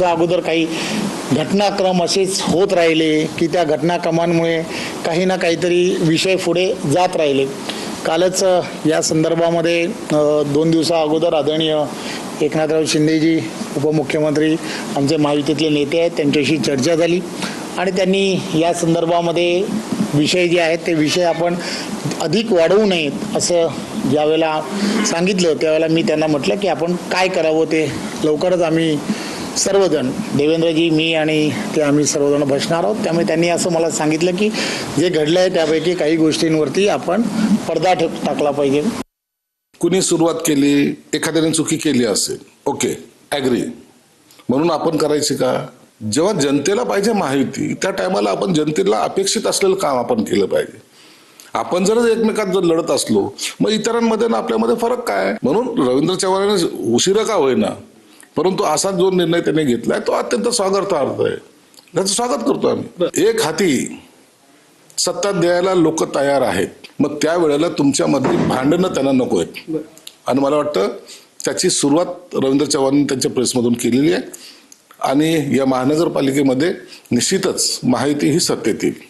दिवसा अगोदर काही घटनाक्रम असेच होत राहिले की त्या घटनाक्रमांमुळे काही ना काहीतरी विषय पुढे जात राहिले. कालच या संदर्भामध्ये दोन दिवसा अगोदर आदरणीय एकनाथराव शिंदेजी उपमुख्यमंत्री आमचे महायुतीतले नेते आहेत त्यांच्याशी चर्चा झाली आणि त्यांनी या संदर्भामध्ये विषय जे आहेत ते विषय आपण अधिक वाढवू नयेत असं ज्यावेळेला सांगितलं त्यावेळेला मी त्यांना म्हटलं की आपण काय करावं ते लवकरच आम्ही सर्वजण देवेंद्रजी मी आणि ते आम्ही सर्वजण बसणार आहोत. त्यामुळे त्यांनी असं मला सांगितलं की जे घडलं आहे त्यापैकी काही गोष्टींवरती आपण पडदा टाकला पाहिजे. कुणी सुरुवात केली एखाद्याने चुकी केली असेल ओके ॲग्री म्हणून आपण करायची का? जेव्हा जनतेला पाहिजे माहिती त्या टायमाला आपण जनतेला अपेक्षित असलेलं काम आपण केलं पाहिजे. आपण जर एकमेकात जर लढत असलो मग इतरांमध्ये आपल्यामध्ये फरक काय? म्हणून रवींद्र चव्हाणाने उशिरा का होईना परंतु असा जो निर्णय त्यांनी घेतलाय तो अत्यंत स्वागतार्थ आहे. त्याचं स्वागत करतो आम्ही. एक हाती सत्ता द्यायला लोक तयार आहेत. मग त्यावेळेला तुमच्यामधली भांडणं त्यांना नको आहेत. आणि मला वाटतं त्याची सुरुवात रवींद्र चव्हाण त्यांच्या प्रेसमधून केलेली आहे. आणि या महानगरपालिकेमध्ये निश्चितच माहिती ही सत्तेत येईल.